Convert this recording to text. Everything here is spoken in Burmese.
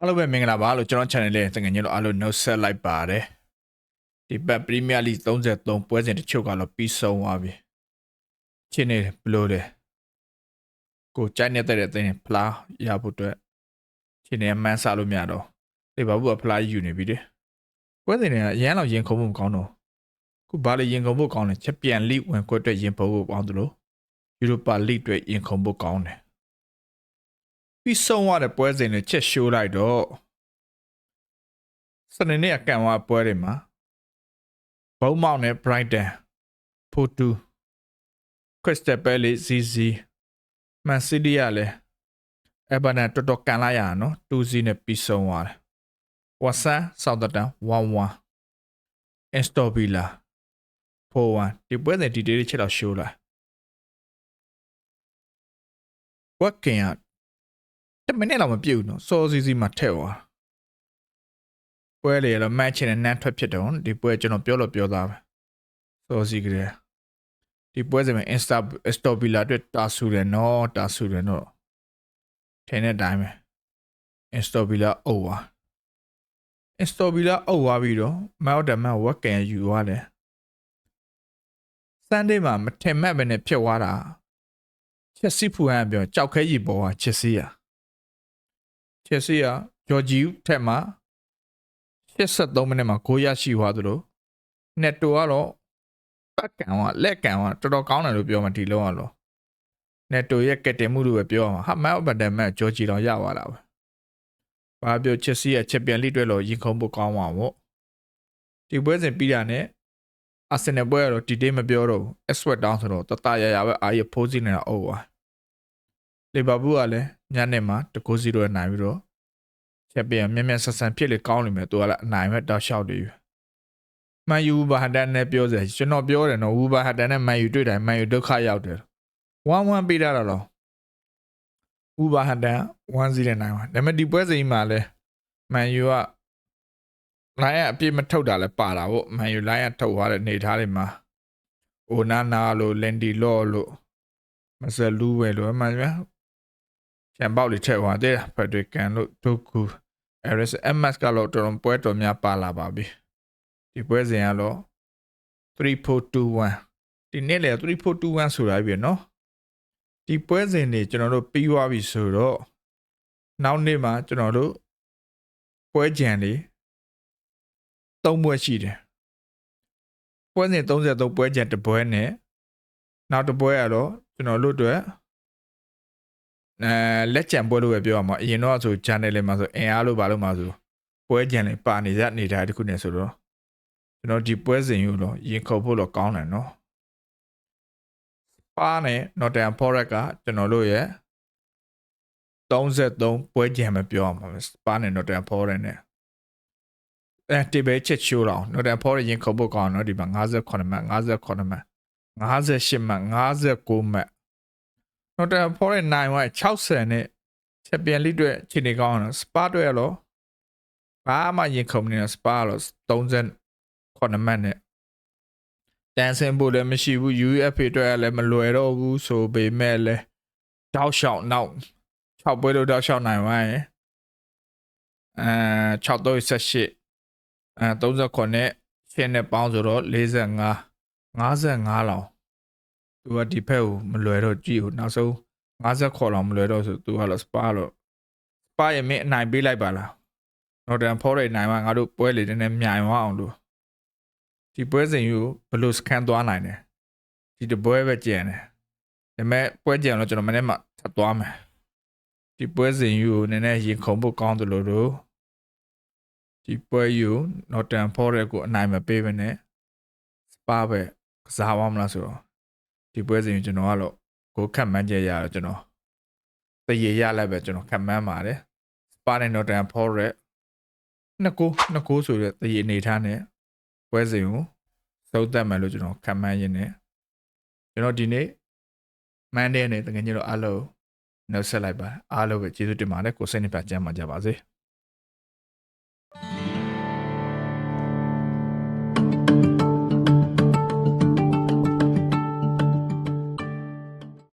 အားလုံးပဲမင်္ဂလာပါလို့ကျွန်တော် channel လေးတကယ်ကြီးလို့အားလုံးနှုတ်ဆက်လိုက်ပါတယ်ဒီဘက် Premier League 33ပွဲစဉ်တချို့ကတော့ပြီးဆုံးသွားပြီချင်းနေဘလို့လဲကိုကြိုက်နေတဲ့တဲ့အတင်းဖလားရဖို့အတွက်ချင်းနေမှန်းစားလို့မရတော့ဒီဘာဘူးကဖလားယူနေပြီတဲ့ပွဲစဉ်တွေကအရန်တော့ရင်ခုံဖို့မကောင်းတော့ခုဘာလို့ရင်ခုံဖို့ကောင်းလဲချက်ပြန်လိဝင်ကွက်အတွက်ရင်ဖို့ကောင်းတယ်လို့ယူရိုပါလိအတွက်ရင်ခုံဖို့ကောင်းတယ် ပြီးဆုံးရတဲ့ပွဲစဉ်တွေချက်ရှိုးလိုက်တော့စနေနေ့အကန်ဝါပွဲတွေမှာဘုံမောင်နဲ့ Brighton ဖိုတူ Crystal Palace ZZ Man City ကလည်းအဘနာတော်တော်ကန်လိုက်ရအောင်နော်2-0နဲ့ပြီးဆုံးသွားတယ်။ Watson Southampton 1-1 Aston Villa 4-1ဒီပွဲစဉ်ဒီတေးလေးချက်တော့ရှိုးလာ။ Working ကတမနဲ့တော့မပြုတ်ဘူးနော်စောစီစီမှာထည့်သွားပွဲလေတော့ match နဲ့နန်းထွက်ဖြစ်တော့ဒီပွဲကျွန်တော်ပြောလို့ပြောသားပဲစောစီကလေးဒီပွဲစမှာ Insta Stobila အတွက်တာဆူတယ်နော်တာဆူတယ်နော်ထင်းတဲ့အတိုင်းပဲ Stobila over Stobila over ပြီးတော့ Mount Demand ဝက်ကန်ယူသွားတယ် Sunday မှာမထင်မှတ်ပဲနဲ့ဖြစ်သွားတာချက်စီဖူဟန်ပြောကြောက်ခဲကြီးပေါ်ကချက်စီရ ချက်စီကဂျော်ဂျီထက်မှာ83မိနစ်မှာ9ရရှိသွားသလိုနက်တိုကတော့ပတ်ကန်ကလက်ကန်ကတော်တော်ကောင်းတယ်လို့ပြောမှဒီလုံးကတော့နက်တိုရဲ့ကက်တင်မှုလို့ပဲပြောမှာဟာမန်ဘတ်တမန်ဂျော်ဂျီတော့ရသွားတာပဲဘာပြောချက်စီရဲ့ချက်ပြန်လိတွဲလို့ရင်ခုံဖို့ကောင်းမှာပေါ့ဒီပွဲစဉ်ပြီးတာနဲ့အာဆင်နယ်ပွဲကတော့ဒီဒေးမပြောတော့ဘူးအဆွတ်တောင်းဆိုတော့တတရရပဲအာရဖိုးစီနေတာအုပ်သွားလီဗာပူးကလည်း ညနေမှာ2-0နဲ့နိုင်ပြီးတော့ချက်ပြန်မြက်မြက်ဆက်ဆန်ဖြစ်လေကောင်းနေမယ်သူကလည်းအနိုင်မဲ့တောက်လျှောက်နေပြီမန်ယူဘာဟဒန်နဲ့ပြောစရာကျွန်တော်ပြောတယ်နော်ဝူဘာဟဒန်နဲ့မန်ယူတွေ့တိုင်းမန်ယူဒုက္ခရောက်တယ်1-1ပေးတာတော့ဝူဘာဟဒန်1-0နဲ့နိုင်ပါဒါပေမဲ့ဒီပွဲစဉ်မှာလဲမန်ယူကလိုင်းရအပြည့်မထုတ်တာလဲပါတာပေါ့မန်ယူလိုင်းရထုတ်သွားတဲ့နေသားတွေမှာအိုနာနာလို့လန်ဒီလော့လို့မဆယ်လူးဝဲလို့အမှန်ဗျာ ချန်ပေါက်လေးထည့်သွားတဲ့ဖက်ဒရစ်ကန်လို့ဒုကူ RSMS ကတော့တော်တော်ပွဲတော်များပါလာပါပြီဒီပွဲစဉ်ကတော့3421ဒီနေ့လေ3421ဆိုတာပြီနော်ဒီပွဲစဉ်တွေကျွန်တော်တို့ပြီးသွားပြီဆိုတော့နောက်နေ့မှာကျွန်တော်တို့ပွဲကြံတွေ၃ပွဲရှိတယ်ပွဲစဉ်33ပွဲကြံတစ်ပွဲနဲ့နောက်တစ်ပွဲကတော့ကျွန်တော်တို့အတွက် အဲလက်ကြံပွဲလို့ပဲပြောရမှာအရင်တော့ဆို channel လေးမှာဆိုအင်အားလို့ပါလို့မှာဆိုပွဲကြံလေးပါနေရနေတာတခုနဲ့ဆိုတော့ကျွန်တော်ဒီပွဲစဉ်ယူတော့ရင်ခုန်ဖို့တော့ကောင်းတယ်နော်ပါနဲ့ Nottingham Forest ကကျွန်တော်တို့ရဲ့33ပွဲကြံမပြောအောင်ပါပါနဲ့ Nottingham Forest နဲ့အဲဒီပဲချက်ချိုးတော့ Nottingham Forest ရင်ခုန်ဖို့ကောင်းတော့ဒီမှာ58မှတ်58မှတ်58မှတ်59မှတ် နော်တဖော်ရဲ့နိုင်ဝိုင်း60နဲ့ချက်ပြန်လိအတွက်ခြေနေကောင်းအောင်စပါတွေရလို့ဘာမှရင်ခုန်နေစပါလို့38မှတ်နဲ့တန်ဆင်ဖို့လည်းမရှိဘူး UFA အတွက်လည်းမလွယ်တော့ဘူးဆိုပေမဲ့လည်းတောက်လျှောက်နောက်6ပွဲလို့တောက်လျှောက်နိုင်ဝိုင်းအဲ6378အဲ39နဲ့ရှင်းနဲ့ပေါင်းဆိုတော့45 55လောက် သူကဒီဖက်ကိုမလွယ်တော့ကြည့်ဘူးနောက်ဆုံး50ခေါ်လောက်မလွယ်တော့ဆိုသူကတော့စပါတော့စပါရဲ့မင်းအနိုင်ပေးလိုက်ပါလားနော်တန်ဖော်ရဲ့နိုင်မှာငါတို့ပွဲလေနည်းနည်းမြိုင်သွားအောင်လို့ဒီပွဲစဉ်ယူဘယ်လိုစကန်သွားနိုင်တယ်ဒီတပွဲပဲကြံတယ်ဒါပေမဲ့ပွဲကြံတော့ကျွန်တော်မနေ့မှထပ်သွားမယ်ဒီပွဲစဉ်ယူနည်းနည်းရင်ခုန်ဖို့ကောင်းတယ်လို့တို့ဒီပွဲယူနော်တန်ဖော်ရဲ့ကိုအနိုင်မပေးဘဲနဲ့စပါပဲကစားသွားမလားဆိုတော့ ဒီပွဲစဉ်ကျွန်တော်ကတော့ကိုခတ်မှန်းချက်ရတော့ကျွန်တော်တရေရလိုက်ပဲကျွန်တော်ခတ်မှန်းပါတယ်စပါနဲ့နော်တန်ဖော်ရက်နှစ်ကိုနှစ်ကိုဆိုတဲ့တရေအနေထားနဲ့ပွဲစဉ်ကိုသုံးသပ်မှလို့ကျွန်တော်ခတ်မှန်းရင်းနဲ့ကျွန်တော်ဒီနေ့မန်ဒဲနဲ့တကယ်ကြီးတော့အားလုံးနှုတ်ဆက်လိုက်ပါအားလုံးပဲကျေးဇူးတင်ပါတယ်ကိုစိတ်နှပြကြမ်းပါကြပါစေ။